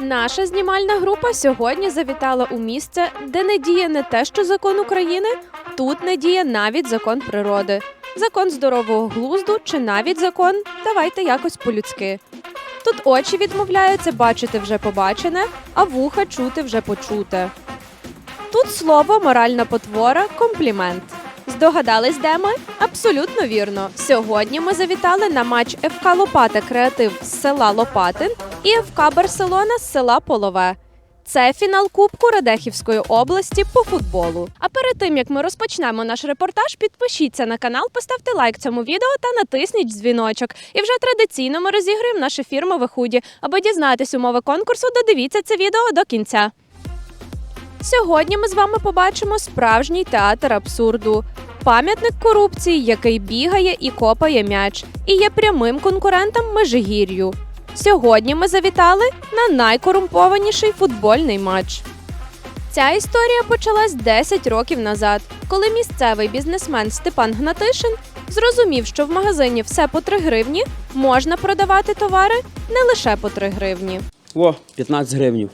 Наша знімальна група сьогодні завітала у місце, де не діє не те, що закон України, тут не діє навіть закон природи, закон здорового глузду чи навіть закон давайте якось по-людськи. Тут очі відмовляються бачити вже побачене, а вуха чути вже почуте. Тут слово моральна потвора комплімент. Здогадались, де ми? Абсолютно вірно. Сьогодні ми завітали на матч ФК Лопата Креатив з села Лопатин і ФК Барселона з села Полове. Це фінал Кубку Радехівської області по футболу. А перед тим як ми розпочнемо наш репортаж, підпишіться на канал, поставте лайк цьому відео та натисніть дзвіночок. І вже традиційно ми розіграємо наше фірмове худі. Аби дізнатись умови конкурсу, додивіться це відео до кінця. Сьогодні ми з вами побачимо справжній театр абсурду. Пам'ятник корупції, який бігає і копає м'яч, і є прямим конкурентом Межигір'ю. Сьогодні ми завітали на найкорумпованіший футбольний матч. Ця історія почалась 10 років назад, коли місцевий бізнесмен Степан Гнатишин зрозумів, що в магазині все по 3 гривні можна продавати товари не лише по 3 гривні. О, 15 гривнів.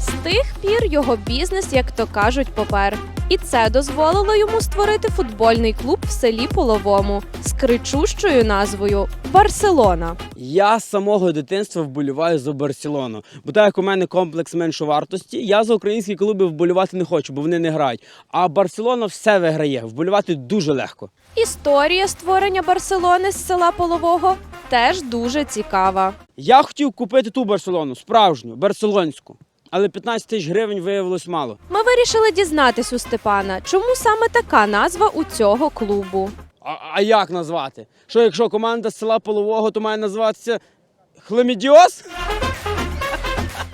З тих пір його бізнес, як то кажуть, попер. І це дозволило йому створити футбольний клуб в селі Половому з кричущою назвою Барселона. Я з самого дитинства вболіваю за Барселону. Бо так як у мене комплекс меншовартості, я за українські клуби вболівати не хочу, бо вони не грають. А Барселона все виграє. Вболівати дуже легко. Історія створення Барселони з села Полового теж дуже цікава. Я хотів купити ту Барселону, справжню, барселонську. Але 15 тисяч гривень виявилось мало. Ми вирішили дізнатись у Степана, чому саме така назва у цього клубу. А, а як назвати? Що якщо команда з села Полового, то має називатися Хламідіоз?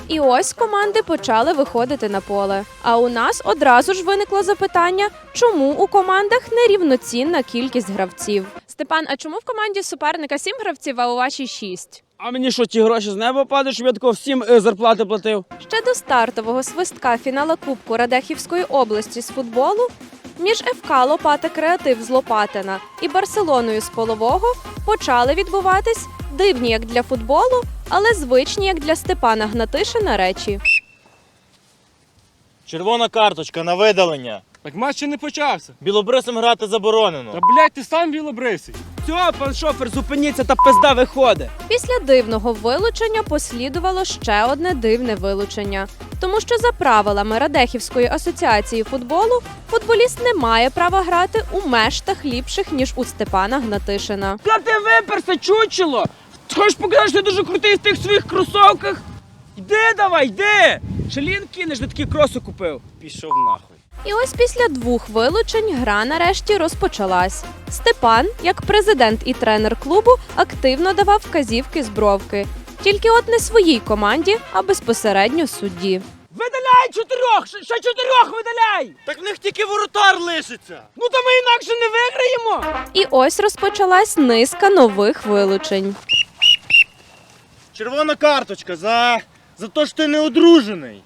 І ось команди почали виходити на поле. А у нас одразу ж виникло запитання, чому у командах нерівноцінна кількість гравців. Степан, а чому в команді суперника сім гравців, а у вашій шість? А мені що, ті гроші з неба падають, щоб я тако всім е, зарплати платив? Ще до стартового свистка фінала Кубку Радехівської області з футболу між ФК Лопата Креатив з Лопатина і Барселоною з Полового почали відбуватись дивні як для футболу, але звичні як для Степана Гнатишина речі. Червона карточка на видалення. Так матч ще не почався. Білобрисом грати заборонено. Та блядь, ти сам білобрисий. Все, пан шофер, зупиніться та пизда виходить. Після дивного вилучення послідувало ще одне дивне вилучення, тому що за правилами Радехівської асоціації футболу футболіст не має права грати у мештах ліпших ніж у Степана Гнатишина. Та ти виперся, чучело! Хочеш показати, що ти дуже крутий в тих своїх кросовках? Йди давай, йди! Шалін кинеш, де такі кроси купив. Пішов нахуй. І ось після двох вилучень гра нарешті розпочалась. Степан, як президент і тренер клубу, активно давав вказівки з бровки. Тільки от не своїй команді, а безпосередньо судді. Видаляй чотирьох! Ще чотирьох видаляй! Так в них тільки воротар лишиться. Ну та ми інакше не виграємо! І ось розпочалась низка нових вилучень. Червона карточка за. за те, що ти не одружений.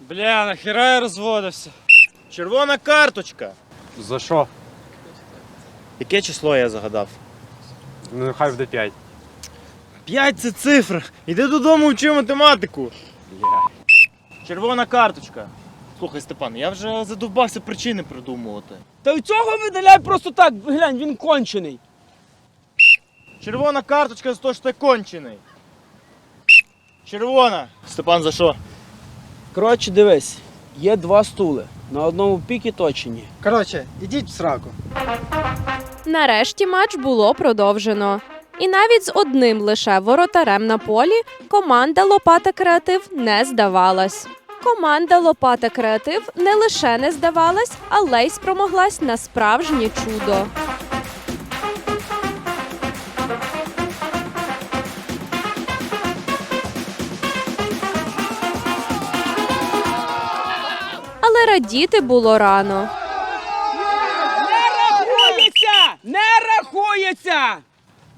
Бля, нахера я розводився. Червона карточка. За що? Яке число я загадав? Ну хай буде 5. П'ять це цифра. Іди додому вчи математику. Червона карточка. Слухай, Степан, я вже задовбався причини придумувати. Та й цього видаляй просто так, глянь, він кончений. Червона карточка за те, що ти кончений. Червона. Степан, за що? Коротше, дивись, є два стули. На одному пікі точені. Коротше, ідіть в сраку. Нарешті матч було продовжено. І навіть з одним лише воротарем на полі команда Лопата Креатив не здавалась. Команда Лопата Креатив не лише не здавалась, але й спромоглась на справжнє чудо. Але радіти було рано. Не рахується! Не рахується!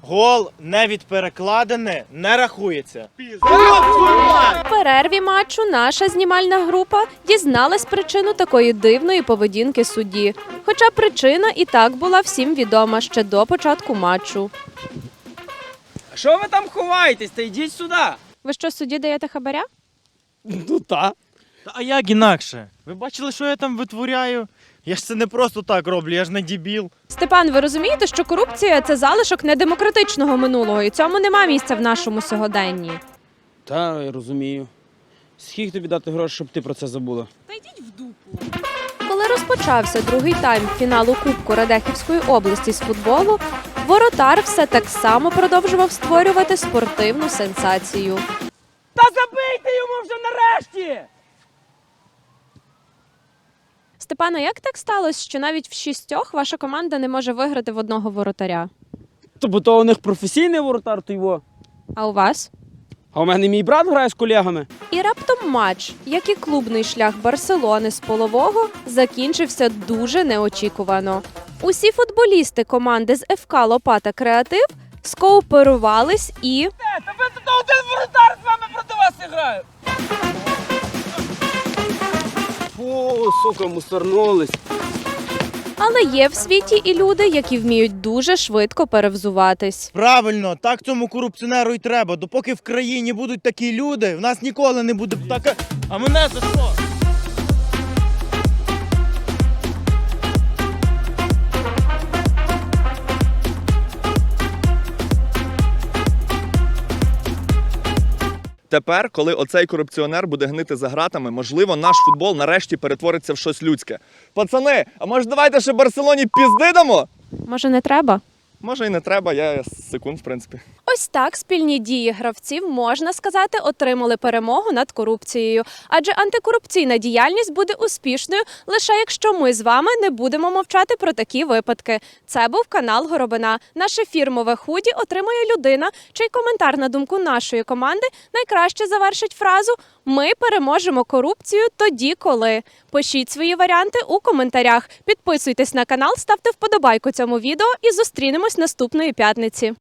Гол не відперекладене не рахується. В перерві матчу наша знімальна група дізналась причину такої дивної поведінки судді. Хоча причина і так була всім відома ще до початку матчу. Що ви там ховаєтесь? Та йдіть сюди. Ви що судді даєте хабаря? Ну та. Та а як інакше? Ви бачили, що я там витворяю? Я ж це не просто так роблю, я ж не дібіл. Степан, ви розумієте, що корупція це залишок недемократичного минулого, і цьому нема місця в нашому сьогоденні. Та я розумію. Скільки тобі дати грошей, щоб ти про це забула? Та йдіть в дупу. Коли розпочався другий тайм фіналу Кубку Радехівської області з футболу, воротар все так само продовжував створювати спортивну сенсацію. Та забийте йому вже нарешті! Степана, як так сталося, що навіть в шістьох ваша команда не може виграти в одного воротаря? То бо то у них професійний воротар, то його. А у вас? А у мене мій брат грає з колегами. І раптом матч, як і клубний шлях Барселони з полового, закінчився дуже неочікувано. Усі футболісти команди з ФК Лопата Креатив скооперувались і Та ви тут один воротар з вами проти вас грає. Фу, сука, мусорнулись. Але є в світі і люди, які вміють дуже швидко перевзуватись. Правильно, так цьому корупціонеру й треба. Допоки в країні будуть такі люди, в нас ніколи не буде така. А мене за що? Тепер, коли оцей корупціонер буде гнити за гратами, можливо, наш футбол нарешті перетвориться в щось людське. Пацани, а може давайте ще Барселоні пізди дамо? Може, не треба? Може і не треба, я секунд, в принципі. Ось так спільні дії гравців можна сказати отримали перемогу над корупцією. Адже антикорупційна діяльність буде успішною лише якщо ми з вами не будемо мовчати про такі випадки. Це був канал Горобина. Наше фірмове худі отримує людина, чий коментар на думку нашої команди найкраще завершить фразу Ми переможемо корупцію тоді, коли. Пишіть свої варіанти у коментарях. Підписуйтесь на канал, ставте вподобайку цьому відео і зустрінемось наступної п'ятниці.